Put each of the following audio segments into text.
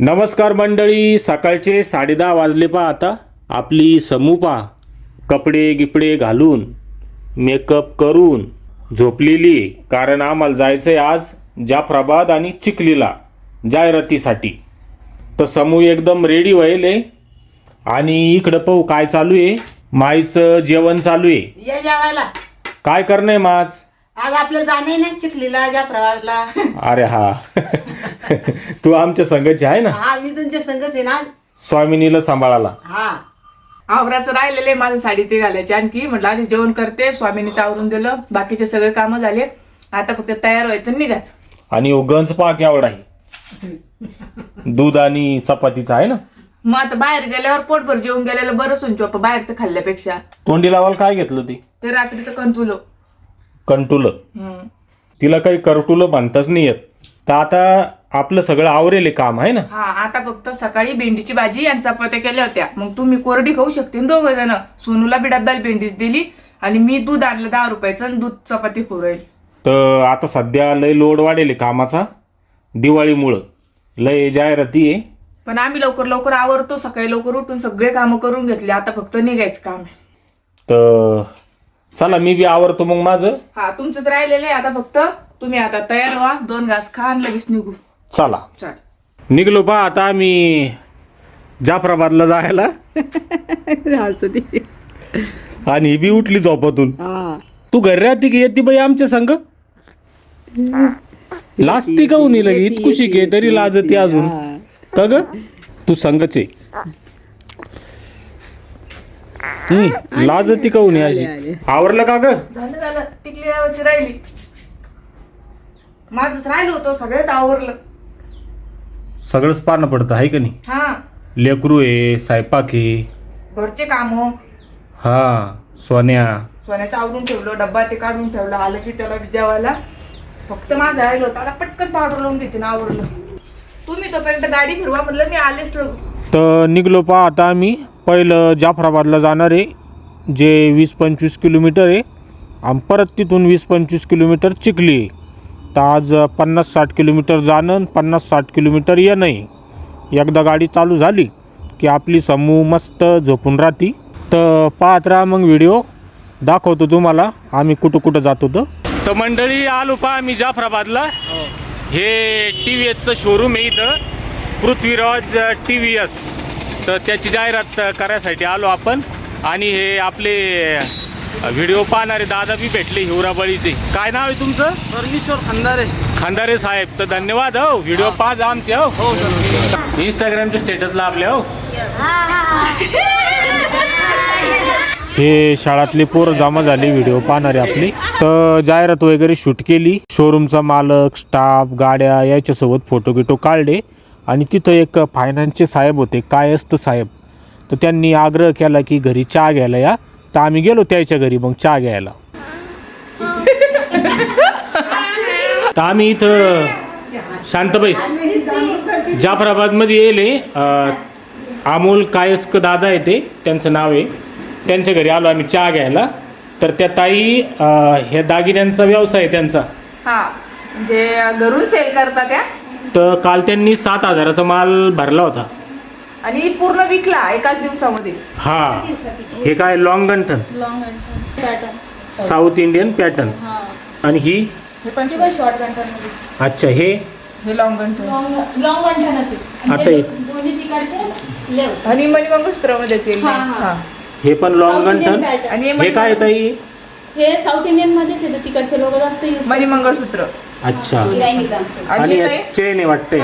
नमस्कार मंडळी सकाळचे साडेदहा वाजले पा आता. आपली समूपा कपडे गिपडे घालून मेकअप करून झोपलेली. कारण आम्हाला जायचं आहे आज जाफराबाद आणि चिखलीला जाहिरातीसाठी. तर समूह एकदम रेडी व्हायला. आहे. आणि इकडं पाहू काय चालू आहे. माईचं जेवण चालू आहे. या जेवायला. काय करणं आहे माझ आज आपलं जाणे नाही चिखलीला ज्या प्रवासला अरे हा. तू आमच्या संघाची आहे ना? हा मी तुमच्या संगच आहे ना. स्वामिनीला सांभाळायला हा. आवराचं राहिलेले माझं साडी ते घालायची आणखी. म्हटलं आधी जेवण करते. स्वामीनीचं आवरून दिलं. बाकीचे सगळे कामं झाले. आता फक्त तयार व्हायचं आणि निघायचं. आणि हो गंज पाक एवढा आहे. दूध आणि चपातीचा आहे ना? मग आता बाहेर गेल्यावर पोटभर जेवून गेलेलं बरंच होऊन चोप बाहेरचं खाल्ल्यापेक्षा. तोंडी लावायला काय घेतलं ते? ते रात्रीचं कंतुलो. कंटुलं. तिला काही करटुलं म्हणताच नाही येत. तर आता आपलं सगळं आवरेल काम आहे ना? हा आता फक्त सकाळी भेंडीची भाजी आणि चपात्या केल्या होत्या. मग तुम्ही कोरडी खाऊ शकते दोघ जण. सोनूला बी डब्याला भेंडीच दिली आणि मी दूध आणलं दहा रुपयाचं आणि दूध चपाती खाऊ राहील. तर आता सध्या लय लोड वाढेल आहे कामाचा दिवाळीमुळं. लय जाहिराती आहे. पण आम्ही लवकर लवकर आवरतो सकाळी लवकर उठून सगळे कामं करून घेतले. आता फक्त निघायचं काम आहे. तर चला मी बी आवरतो मग माझं. हा तुमचंच राहिलेलं आहे. आता फक्त तुम्ही आता तयार व्हा. दोन घास खा आणि लगेच निघू. चला. चाल. निघलो पा आता आम्ही जाफराबादला जायला. आणि ही बी उठली झोपातून. तू घरी राहते की येते बाई आमच्या संग? लाजती का उनी लगे? इतकुशी के तरी लाजती अजून. का ग तू संगच आहे हम्म, लाजती का उनी अशी आवरलं का ग? झालं झालं. टिकली लावायची राहिली. माझंच राहिलं होतं सगळंच आवरलं. सगळंच पानं पडतं आहे का नाही? हा. लेकरू आहे स्वयंपाक आहे. घरचे काम हा. सोन्या. सोन्याचं आवरून ठेवलं डब्बा ते काढून ठेवलं आलं की त्याला जेवायला फक्त माझं राहिलं होतं आता पटकन पावडर लावून घेते ना आवरलं तुम्ही तोपर्यंत गाडी फिरवा म्हणलं मी आलेच लो तर निघलो पा आता आम्ही. पहिलं जाफराबादला जाणार आहे जे वीस पंचवीस किलोमीटर आहे. आणि परत तिथून वीस पंचवीस किलोमीटर चिखली आहे. तर आज पन्नास साठ किलोमीटर जाणं पन्नास साठ किलोमीटर येणं आहे एकदा गाडी चालू झाली की आपली समूह मस्त झोपून राहती. तर पाहत राहा मग व्हिडिओ. दाखवतो तुम्हाला आम्ही कुठं कुठं जातो होतो. तर मंडळी आलो पा आम्ही जाफराबादला. हे टी व्ही एसचं शोरूम आहे इथं. पृथ्वीराज टी व्ही एस तर त्याची जाहिरात करायसाठी आलो आपण. आणि हे आपले व्हिडिओ पाहणारे दादा बी भेटले हिवराबळीचे काय नाव आहे तुमचं? परमेश्वर खंदारे. खानदारे साहेब तर धन्यवाद हो. व्हिडिओ पाहा आमचे हो. हो इंस्टाग्रामच्या स्टेटसला आपल्या हो. हे शाळातले पोरं जमा झाले व्हिडिओ पाहणारे आपले. तर जाहिरात वगैरे शूट केली. शोरूमचा मालक स्टाफ गाड्या याच्यासोबत फोटो गिटो काढले. आणि तिथं एक फायनान्सचे साहेब होते काय असतं साहेब. तर त्यांनी आग्रह केला की घरी चहा घ्यायला या. तर आम्ही गेलो त्याच्या घरी मग चहा घ्यायला. तर आम्ही इथं शांतबाई जाफराबादमध्ये येले. अमोल कायस्क दादा आहे ते त्यांचं नाव आहे. त्यांच्या घरी आलो आम्ही चहा घ्यायला. तर त्या ताई ह्या दागिन्यांचा व्यवसाय आहे त्यांचा. हा म्हणजे घरून सेल करता त्या? तर काल त्यांनी सात हजाराचा माल भरला होता. आणि पूर्ण विकला एकाच दिवसामध्ये. हा. हे काय लॉंग गंठन लॉंग गंठन पॅटर्न साऊथ इंडियन पॅटर्न हा. आणि ही? हे पण ते पण शॉर्ट गंठनमध्ये. अच्छा हे? हे लॉंग गंठन लॉंग लॉंग गंठनच आहे. आता आणि हे- ते दोन्ही तिकडचे लेव. आणि हा, हा. हे. पण लॉंग South Indian गंठन pattern. आणि हे काय आहे ताई? हे साऊथ इंडियन मध्येच येतं तिकडचे लोक जास्त यूज मणी मंगळसूत्र अच्छा. आणि आणि हे ताई? चेन आहे वाटतंय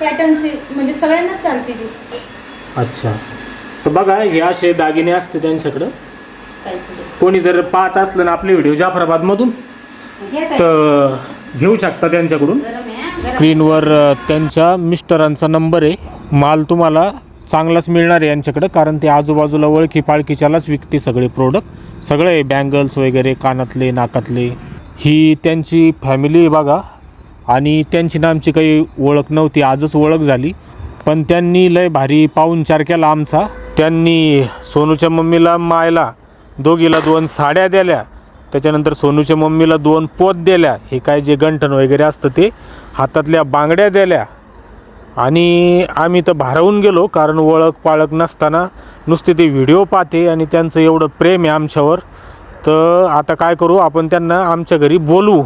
पॅटर्न म्हणजे सगळ्यांनाच चालते ती. अच्छा. तर बघा हे असे दागिने असते त्यांच्याकडं. कोणी जर पाहत असलं ना आपले व्हिडिओ जाफराबादमधून तर घेऊ शकता त्यांच्याकडून. स्क्रीनवर त्यांच्या मिस्टरांचा नंबर आहे. माल तुम्हाला चांगलाच मिळणार आहे यांच्याकडं कारण ते आजूबाजूला ओळखी पाळखीच्यालाच विकते सगळे प्रोडक्ट सगळे बँगल्स वगैरे कानातले नाकातले. ही त्यांची फॅमिली आहे बघा. आणि त्यांची ना आमची काही ओळख नव्हती आजच ओळख झाली. पण त्यांनी लय भारी पाहुणचार केला आमचा. त्यांनी सोनूच्या मम्मीला मायला दोघीला दोन साड्या दिल्या. त्याच्यानंतर सोनूच्या मम्मीला दोन पोत दिल्या. हे काय जे गंठण वगैरे असतं ते हातातल्या बांगड्या दिल्या. आणि आम्ही तर भारावून गेलो कारण ओळख पाळख नसताना नुसते ते व्हिडिओ पाहते आणि त्यांचं एवढं प्रेम आहे आमच्यावर. तर आता काय करू आपण त्यांना आमच्या घरी बोलवू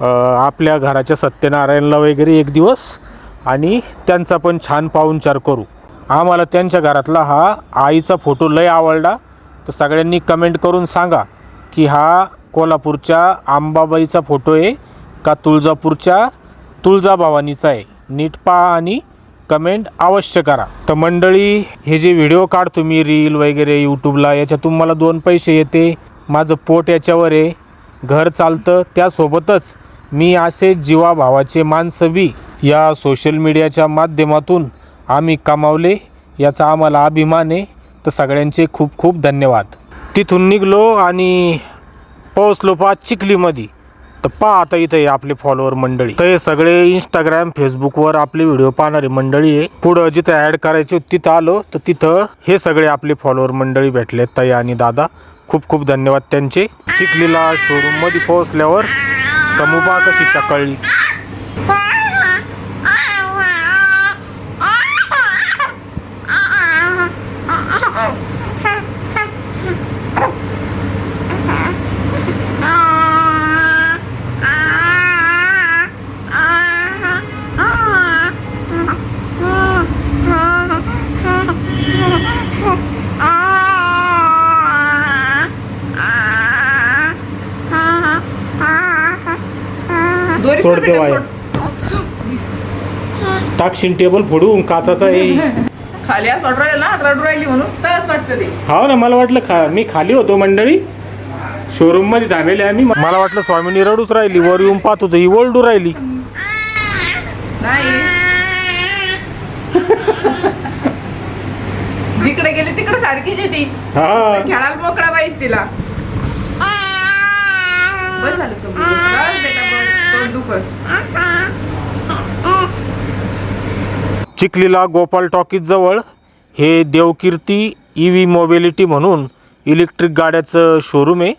आपल्या घराच्या सत्यनारायणला वगैरे एक दिवस आणि त्यांचा पण छान पाहुणचार करू. आम्हाला त्यांच्या घरातला हा आईचा फोटो लय आवडला. तर सगळ्यांनी कमेंट करून सांगा की हा कोल्हापूरच्या आंबाबाईचा फोटो आहे का तुळजापूरच्या तुळजाभवानीचा आहे. नीट पहा आणि कमेंट अवश्य करा. तर मंडळी हे जे व्हिडिओ काढतो मी रील वगैरे यूट्यूबला याच्यातून मला दोन पैसे येते. माझं पोट याच्यावर आहे. घर चालतं त्यासोबतच मी असे जीवाभावाचे भावाचे बी या सोशल मीडियाच्या माध्यमातून आम्ही कमावले याचा आम्हाला अभिमान आहे. तर सगळ्यांचे खूप खूप धन्यवाद. तिथून निघलो आणि पोहोचलो पा चिखलीमध्ये. तर पहा आता इथे आहे आपले फॉलोअर मंडळी. तर हे सगळे इंस्टाग्राम फेसबुकवर आपले व्हिडिओ पाहणारी मंडळी आहे. पुढं जिथे ॲड करायचे होते तिथं आलो. तर तिथं हे सगळे आपले फॉलोअर मंडळी भेटले ताई आणि दादा. खूप खूप धन्यवाद त्यांचे. चिखलीला शोरूममध्ये पोहोचल्यावर समुपा कशी चकळली? वाया. सोड. टाकशीन टेबल फोडून काचाचा आहे. खाली असं वाटू राहिलं ना रडू राहिली म्हणून तरच वाटतं ते. हो ना मला वाटलं खा मी खाली होतो मंडळी. शोरूममध्ये थांबेले आम्ही. मला वाटलं स्वामीनी रडूच राहिली वर येऊन पाहत होतो ही ओरडू राहिली. नाही. जिकडे गेली तिकडे सारखीच आहे ती. हा. खेळायला मोकळा पाहिजे तिला. बस झालं समोर बस बेटा बस तोंड दुखत चिखलीला गोपाल टॉकीज जवळ हे देवकीर्ती ई व्ही मोबिलिटी म्हणून इलेक्ट्रिक गाड्याचं शोरूम आहे.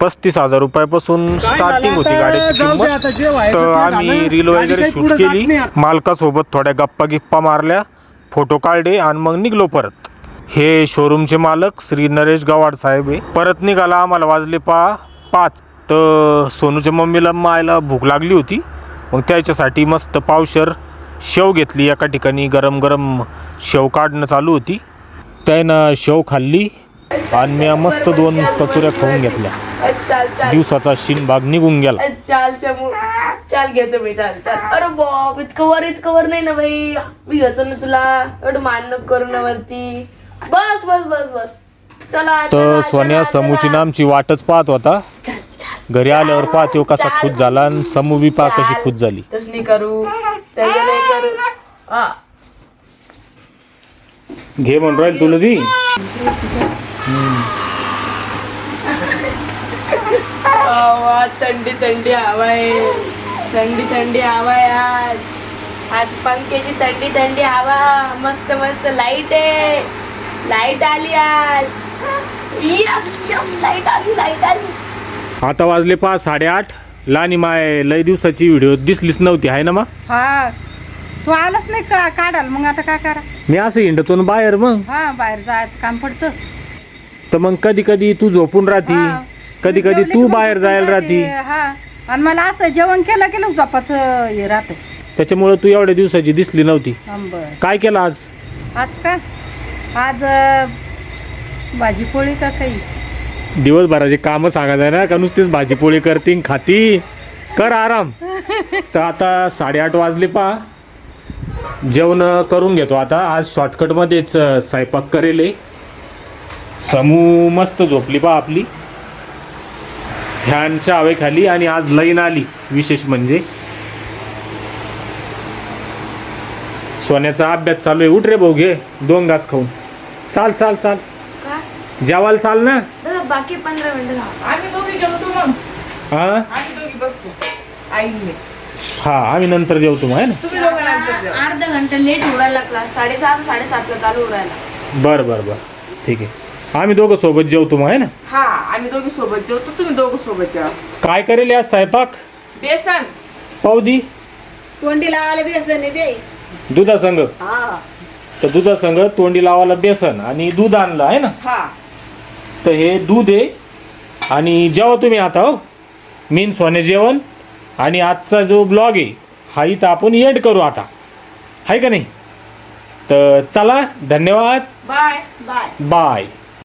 पस्तीस हजार रुपयापासून स्टार्टिंग होती गाड्याची किंमत. तर आम्ही रील वगैरे शूट केली. मालकासोबत थोड्या गप्पा गिप्पा मारल्या. फोटो काढले आणि मग निघलो परत. हे शोरूमचे मालक श्री नरेश गवाड साहेब आहे. परत निघाला आम्हाला वाजले पा पाच. तर सोनूच्या मम्मीला मायला भूक लागली होती. मग त्याच्यासाठी मस्त पावशर शेव घेतली. एका ठिकाणी गरम गरम शेव काढणं चालू होती. त्यानं शेव खाल्ली आणि मी मस्त दोन कचुऱ्या खाऊन घेतल्या. दिवसाचा शिनभाग निघून गेला. चाल शमू चाल घेतो मी चाल चाल. अरे बाप इतकं वर इतकं वर नाही ना बाई. मी घेतो ना तुला. एवढं मान करू ना वरती. बस बस बस बस. चला तर सोन्या समूची. नामची वाटच पाहत होता. घरी आल्यावर पाहतो कसा खुश झाला आणि समू बी पा कशी. खुश झाली. तसं नाही करू. त्याचं नाही करू. हा. घे म्हणून राहील तुला ती हवा थंडी थंडी हवा आहे थंडी थंडी हवा आहे आज. आज पंख्याची थंडी थंडी हवा. मस्त मस्त लाइट आहे. लाइट आली आज. यस यस लाइट आली लाइट आली. आता वाजले पाच साडेआठ. लानी माय लय दिवसाची व्हिडिओ दिसलीच नव्हती आहे ना मा? हा. तू आलाच नाही का? काढाल मग आता काय करा? मी असं हिंडतो ना बाहेर मग. हा बाहेर जायचं काम पडतं. तर मग कधी कधी तू झोपून राहती. हा. कधी कधी जेवले तू की मग बाहेर जायला राहती. ते, हा. आणि मला असं जेवण केलं केलं झोपाचं हे राहतं. त्याच्यामुळे तू एवढ्या दिवसाची दिसली नव्हती. बर काय केलं आज? आज का? आज अं, भाजी पोळी का काही? दिवसभराचे कामं सांगायचं ना का नुसतीच भाजीपोळी करती खाती? कर आराम. तर आता साडेआठ वाजले पा जेवण करून घेतो आता. आज शॉर्टकटमध्येच स्वयंपाक करेल. समू मस्त झोपली पा आपली. फॅनच्या हवेखाली आणि आज लाईन आली विशेष म्हणजे. सोन्याचा अभ्यास चालू आहे. उठ रे भाऊ घे. दोन घास खाऊन. चाल चाल चाल. जेवायला चाल ना. बाकी पंधरा मिनिटं आम्ही दोघी जेवतो मग. हा? आम्ही दोघी बसतो. आईने हा आम्ही नंतर जेवतो मग आहे ना? तुम्ही दोघं नंतर जेवा. अर्धा घंटा लेट उडायला क्लास साडेसहा साडेसातला चालू उडायला बरं बरं बरं. ठीक आहे. आम्ही दोघं सोबत जेवतो मग आहे ना? हा आम्ही दोघी सोबत जेवतो. तुम्ही दोघं सोबत जेवा. काय करेल आज स्वयंपाक? बेसन. पाहू दी तोंडी लावायला बेसन दे दुधासंग? हा. तर दुधासंग तोंडी लावायला बेसन आणि दूध आणलं आहे ना? हा. तर हे दूध आहे. आणि जेव्हा तुम्ही आता हो. मेन सोने जेवण. आणि आजचा जो ब्लॉग आहे हा इथं आपण एंड करू आता. आहे का नाही? तर चला धन्यवाद. Bye bye. बाय.